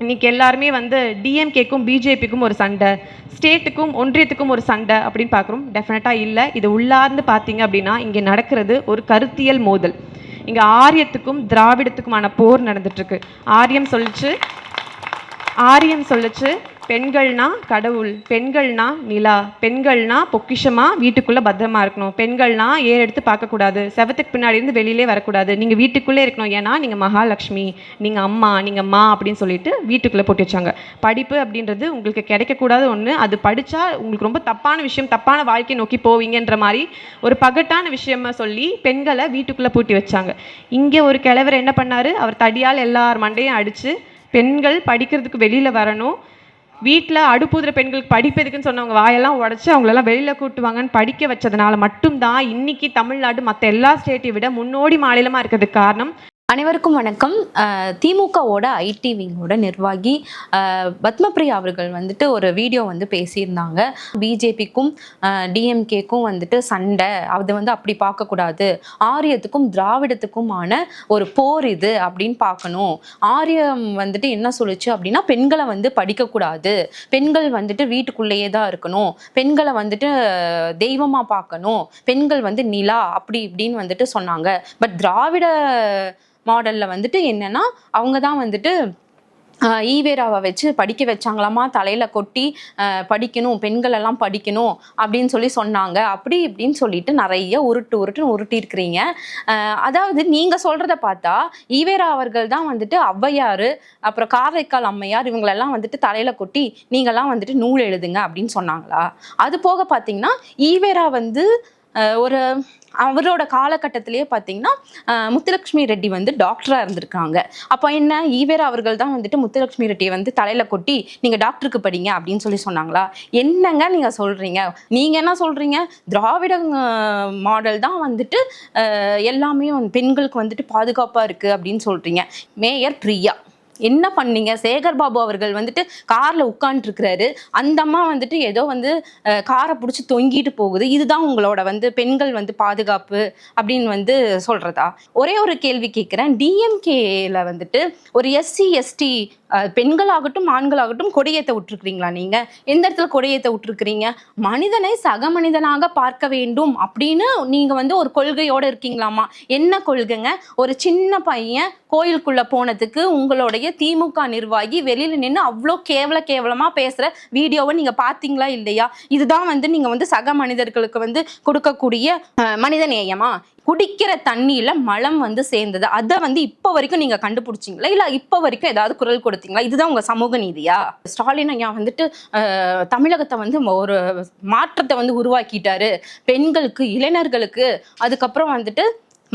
இன்னைக்கு எல்லாருமே வந்து டிஎம்கேக்கும் பிஜேபிக்கும் ஒரு சண்டை ஸ்டேட்டுக்கும் ஒன்றியத்துக்கும் ஒரு சண்டை அப்படின்னு பார்க்குறோம். டெஃபினட்டாக இல்லை. இது உள்ளார்ந்து பார்த்தீங்க அப்படின்னா இங்கே நடக்கிறது ஒரு கருத்தியல் மோதல். இங்கே ஆரியத்துக்கும் திராவிடத்துக்குமான போர் நடந்துட்டுருக்கு ஆரியம் சொல்லிச்சு. ஆரியம் சொல்லுச்சு. பெண்கள்னா கடவுள் பெண்கள்னா நிலா பெண்கள்னா பொக்கிஷமாக வீட்டுக்குள்ளே பத்திரமா இருக்கணும். பெண்கள்னா ஏர் எடுத்து பார்க்கக்கூடாது. செவத்துக்கு பின்னாடி இருந்து வெளியிலே வரக்கூடாது. நீங்கள் வீட்டுக்குள்ளே இருக்கணும். ஏன்னா நீங்கள் மகாலட்சுமி நீங்கள் அம்மா நீங்கள் மா அப்படின்னு சொல்லிட்டு வீட்டுக்குள்ளே போட்டு வச்சாங்க. படிப்பு அப்படின்றது உங்களுக்கு கிடைக்கக்கூடாத ஒன்று அது படித்தா உங்களுக்கு ரொம்ப தப்பான விஷயம் தப்பான வாழ்க்கையை நோக்கி போவீங்கன்ற மாதிரி ஒரு பகட்டான விஷயமா சொல்லி பெண்களை வீட்டுக்குள்ளே பூட்டி வச்சாங்க. இங்கே ஒரு கிழவர் என்ன பண்ணார்? அவர் தடியால் எல்லார் மண்டையும் அடித்து பெண்கள் படிக்கிறதுக்கு வெளியில் வரணும். வீட்டில் அடுப்புதுற பெண்களுக்கு படிப்பதுக்குன்னு சொன்னவங்க வாயெல்லாம் உடச்சி அவங்களெல்லாம் வெளியில் கூட்டுவாங்கன்னு படிக்க வச்சதுனால மட்டும்தான் இன்னைக்கு தமிழ்நாடு மற்ற எல்லா ஸ்டேட்டையும் விட முன்னோடி மாநிலமாக இருக்கிறதுக்கு காரணம் அனைவருக்கும் வணக்கம். திமுகவோட ஐடி விங்கோட நிர்வாகி பத்மப்ரியா பத்மபிரியா அவர்கள் வந்துட்டு ஒரு வீடியோ வந்து பேசியிருந்தாங்க. பிஜேபிக்கும் டிஎம்கேக்கும் வந்துட்டு சண்டை. அது வந்து அப்படி பார்க்கக்கூடாது. ஆரியத்துக்கும் திராவிடத்துக்குமான ஒரு போர் இது அப்படின்னு பார்க்கணும். ஆரியம் வந்துட்டு என்ன சொல்லுச்சு அப்படின்னா பெண்களை வந்து படிக்கக்கூடாது. பெண்கள் வந்துட்டு வீட்டுக்குள்ளேயே தான் இருக்கணும். பெண்களை வந்துட்டு தெய்வமாக பார்க்கணும். பெண்கள் வந்து நிலா அப்படி இப்படின்னு வந்துட்டு சொன்னாங்க. பட் திராவிட மாடலில் வந்துட்டு என்னன்னா அவங்க தான் வந்துட்டு ஈவேராவை வச்சு படிக்க வச்சாங்களாமா? தலையில் கொட்டி படிக்கணும் பெண்கள் எல்லாம் படிக்கணும் அப்படின்னு சொல்லி சொன்னாங்க. அப்படி இப்படின்னு சொல்லிட்டு நிறைய உருட்டு உருட்டுன்னு உருட்டியிருக்கிறீங்க. அதாவது நீங்கள் சொல்கிறத பார்த்தா ஈவேரா அவர்கள் தான் வந்துட்டு ஔவையார் அப்புறம் காரைக்கால் அம்மையார் இவங்களெல்லாம் வந்துட்டு தலையில் கொட்டி நீங்கெல்லாம் வந்துட்டு நூல் எழுதுங்க அப்படின்னு சொன்னாங்களா? அது போக பார்த்தீங்கன்னா ஈவேரா வந்து ஒரு அவரோட காலகட்டத்திலேயே பார்த்தீங்கன்னா முத்துலக்ஷ்மி முத்துலட்சுமி ரெட்டி வந்து டாக்டராக இருந்திருக்காங்க. அப்போ என்ன? ஈவேரா அவர்கள் தான் வந்துட்டு முத்துலட்சுமி ரெட்டியை வந்து தலையில் கொட்டி நீங்கள் டாக்டருக்கு படிங்க அப்படின்னு சொல்லி சொன்னாங்களா? என்னங்க நீங்கள் சொல்கிறீங்க நீங்கள் என்ன சொல்கிறீங்க திராவிட மாடல் தான் வந்துட்டு எல்லாமே வந்து பெண்களுக்கு வந்துட்டு பாதுகாப்பாக இருக்குது அப்படின்னு சொல்கிறீங்க மேயர் பிரியா. என்ன பண்ணீங்க? சேகர் பாபு அவர்கள் வந்துட்டு கார்ல உட்காந்துருக்கிறாரு அந்த அம்மா வந்துட்டு ஏதோ வந்து காரை பிடிச்சி தொங்கிட்டு போகுது. இதுதான் உங்களோட வந்து பெண்கள் வந்து பாதுகாப்பு அப்படின்னு வந்து சொல்றதா? ஒரே ஒரு கேள்வி கேட்குறேன் டிஎம்கேல வந்துட்டு ஒரு எஸ்சி எஸ்டி பெண்களாகட்டும் ஆண்களாகட்டும் கொடியேற்ற விட்டுருக்கிறீங்களா நீங்க? எந்த இடத்துல கொடியேற்ற விட்டுருக்கிறீங்க மனிதனை சக மனிதனாக பார்க்க வேண்டும் அப்படின்னு நீங்க வந்து ஒரு கொள்கையோட இருக்கீங்களாமா என்ன கொள்கைங்க? ஒரு சின்ன பையன் கோயிலுக்குள்ள போனதுக்கு உங்களுடைய திமுக நிர்வாகி வெளியில நின்று அவ்வளோ கேவல கேவலமா பேசுற வீடியோவை நீங்க பாத்தீங்களா இல்லையா? இதுதான் வந்து நீங்க வந்து சக மனிதர்களுக்கு வந்து கொடுக்கக்கூடிய மனித நேயமா? குடிக்கிற தண்ணியில மலம் வந்து சேர்ந்தது. அதை வந்து இப்போ வரைக்கும் நீங்க கண்டுபிடிச்சிங்களா? இல்ல இப்போ வரைக்கும் ஏதாவது குரல் பார்த்தீங்களா இதுதான் உங்க சமூக நீதியா? ஸ்டாலின் ஐயா வந்துட்டு தமிழகத்தை வந்து ஒரு மாற்றத்தை வந்து உருவாக்கிட்டாரு. பெண்களுக்கு இளைஞர்களுக்கு அதுக்கப்புறம் வந்துட்டு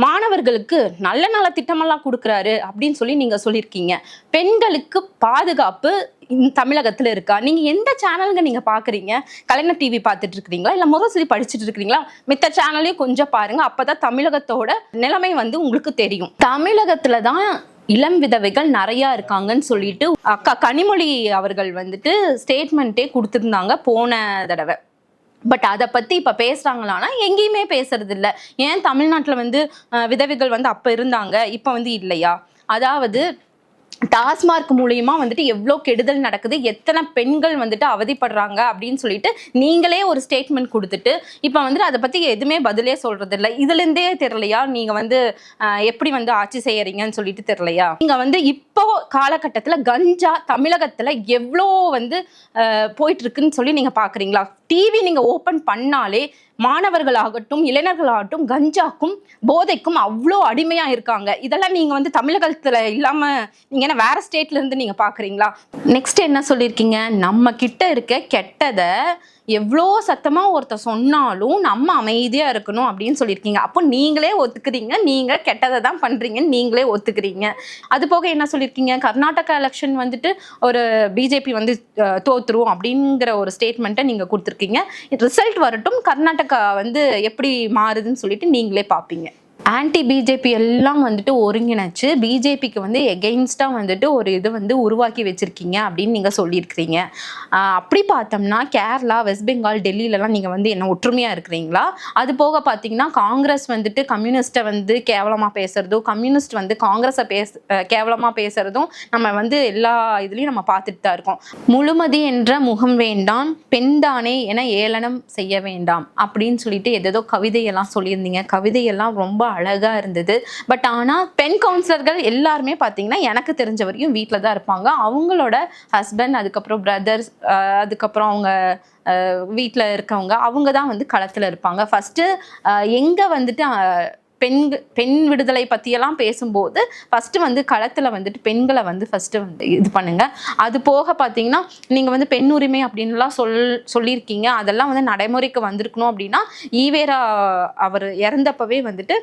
மாணவர்களுக்கு நல்ல நல்ல திட்டமெல்லாம் கொடுக்குறாரு அப்படின்னு சொல்லி நீங்கள் சொல்லியிருக்கீங்க. பெண்களுக்கு பாதுகாப்பு தமிழகத்தில் இருக்கா? நீங்கள் எந்த சேனலுங்க நீங்கள் பார்க்குறீங்க கலைஞர் டிவி பார்த்துட்டு இருக்கிறீங்களா இல்ல முரசொலி படிச்சுட்டு இருக்கிறீங்களா மித்த சேனலையும் கொஞ்சம் பாருங்கள் அப்போ தான் தமிழகத்தோட நிலைமை வந்து உங்களுக்கு தெரியும். தமிழகத்தில் தான் இளம் விதவைகள் நிறைய இருக்காங்கன்னு சொல்லிட்டு அக்கா கனிமொழி அவர்கள் வந்துட்டு ஸ்டேட்மெண்ட்டே கொடுத்துருந்தாங்க போன தடவை. பட் அதை பத்தி இப்ப பேசுறாங்களான்னா எங்கேயுமே பேசுறது இல்ல. ஏன் தமிழ்நாட்டுல வந்து விதவைகள் வந்து அப்ப இருந்தாங்க இப்ப வந்து இல்லையா? அதாவது டாஸ்மார்க் மூலியமா வந்துட்டு எவ்வளோ கெடுதல் நடக்குது எத்தனை பெண்கள் வந்துட்டு அவதிப்படுறாங்க அப்படின்னு சொல்லிட்டு நீங்களே ஒரு ஸ்டேட்மெண்ட் கொடுத்துட்டு இப்போ வந்துட்டு அதை பற்றி எதுவுமே பதிலே சொல்றது இல்லை இதுலேருந்தே தெரிலையா நீங்கள் வந்து எப்படி வந்து ஆட்சி செய்யறீங்கன்னு சொல்லிட்டு தெரிலையா நீங்கள் வந்து இப்போ காலகட்டத்தில் கஞ்சா தமிழகத்தில் எவ்வளோ வந்து போயிட்டுருக்குன்னு போயிட்டு இருக்குன்னு சொல்லி நீங்கள் பார்க்குறீங்களா டிவி நீங்க ஓபன் பண்ணாலே மாணவர்களாகட்டும் இளைஞர்களாகட்டும் கஞ்சாக்கும் போதைக்கும் அவ்வளோ அடிமையா இருக்காங்க. இதெல்லாம் நீங்க வந்து தமிழகத்துல இல்லாம நீங்க என்ன வேற ஸ்டேட்ல இருந்து நீங்க பாக்குறீங்களா? நெக்ஸ்ட் என்ன சொல்லியிருக்கீங்க நம்ம கிட்ட இருக்க கெட்டதை எவ்வளோ சத்தமாக ஒருத்தர் சொன்னாலும் நம்ம அமைதியாக இருக்கணும் அப்படின்னு சொல்லியிருக்கீங்க. அப்போ நீங்களே ஒத்துக்கிறீங்க. நீங்கள் கெட்டதை தான் பண்ணுறீங்கன்னு நீங்களே ஒத்துக்கிறீங்க. அது போக என்ன சொல்லியிருக்கீங்க? கர்நாடகா எலெக்ஷன் வந்துட்டு ஒரு பிஜேபி வந்து தோத்துருவோம் அப்படிங்கிற ஒரு ஸ்டேட்மெண்ட்டை நீங்கள் கொடுத்துருக்கீங்க. ரிசல்ட் வரட்டும். கர்நாடகா வந்து எப்படி மாறுதுன்னு சொல்லிட்டு நீங்களே பார்ப்பீங்க. ஆன்டி பிஜேபி எல்லாம் வந்துட்டு ஒருங்கிணைச்சு பிஜேபிக்கு வந்து எகெயின்ஸ்டாக வந்துட்டு ஒரு இது வந்து உருவாக்கி வச்சுருக்கீங்க அப்படின்னு நீங்கள் சொல்லியிருக்கிறீங்க. அப்படி பார்த்தோம்னா கேரளா வெஸ்ட் பெங்கால் டெல்லியிலலாம் நீங்கள் வந்து என்ன ஒற்றுமையாக இருக்கிறீங்களா? அது போக பார்த்தீங்கன்னா காங்கிரஸ் வந்துட்டு கம்யூனிஸ்ட்டை வந்து கேவலமாக பேசுகிறதோ கம்யூனிஸ்ட் வந்து காங்கிரஸை பேச கேவலமாக பேசுகிறதும் நம்ம வந்து எல்லா இதுலேயும் நம்ம பார்த்துட்டு தான் இருக்கோம். முழுமதி என்ற முகம் வேண்டாம் பெண்தானே என ஏளனம் செய்ய வேண்டாம் அப்படின்னு சொல்லிட்டு எதேதோ கவிதையெல்லாம் சொல்லியிருந்தீங்க. கவிதையெல்லாம் ரொம்ப அழகாக இருந்தது. பட் ஆனால் பெண் கவுன்சிலர்கள் எல்லாருமே பார்த்தீங்கன்னா எனக்கு தெரிஞ்ச வரையும் வீட்டில் தான் இருப்பாங்க. அவங்களோட ஹஸ்பண்ட் அதுக்கப்புறம் பிரதர்ஸ் அதுக்கப்புறம் அவங்க வீட்டில் இருக்கவங்க அவங்க தான் வந்து களத்தில் இருப்பாங்க. ஃபஸ்ட்டு எங்கே வந்துட்டு பெண் பெண் விடுதலை பற்றியெல்லாம் பேசும்போது ஃபஸ்ட்டு வந்து களத்தில் வந்துட்டு பெண்களை வந்து ஃபஸ்ட்டு வந்து இது பண்ணுங்கள் அது போக பார்த்தீங்கன்னா நீங்கள் வந்து பெண் உரிமை அப்படின்லாம் சொல் சொல்லியிருக்கீங்க. அதெல்லாம் வந்து நடைமுறைக்கு வந்திருக்கணும் அப்படின்னா ஈவேரா அவர் இறந்தப்பவே வந்துட்டு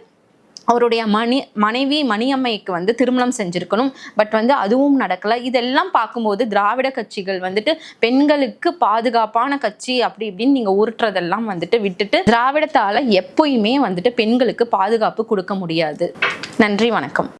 அவருடைய மணி மனைவி மணியம்மைக்கு வந்து திருமணம் செஞ்சுருக்கணும். பட் வந்து அதுவும் நடக்கல. இதெல்லாம் பார்க்கும்போது திராவிட கட்சிகள் வந்துட்டு பெண்களுக்கு பாதுகாப்பான கட்சி அப்படி இப்படின்னு நீங்கள் உருட்டுறதெல்லாம் வந்துட்டு விட்டுட்டு திராவிடத்தால் எப்பயுமே வந்துட்டு பெண்களுக்கு பாதுகாப்பு கொடுக்க முடியாது. நன்றி வணக்கம்.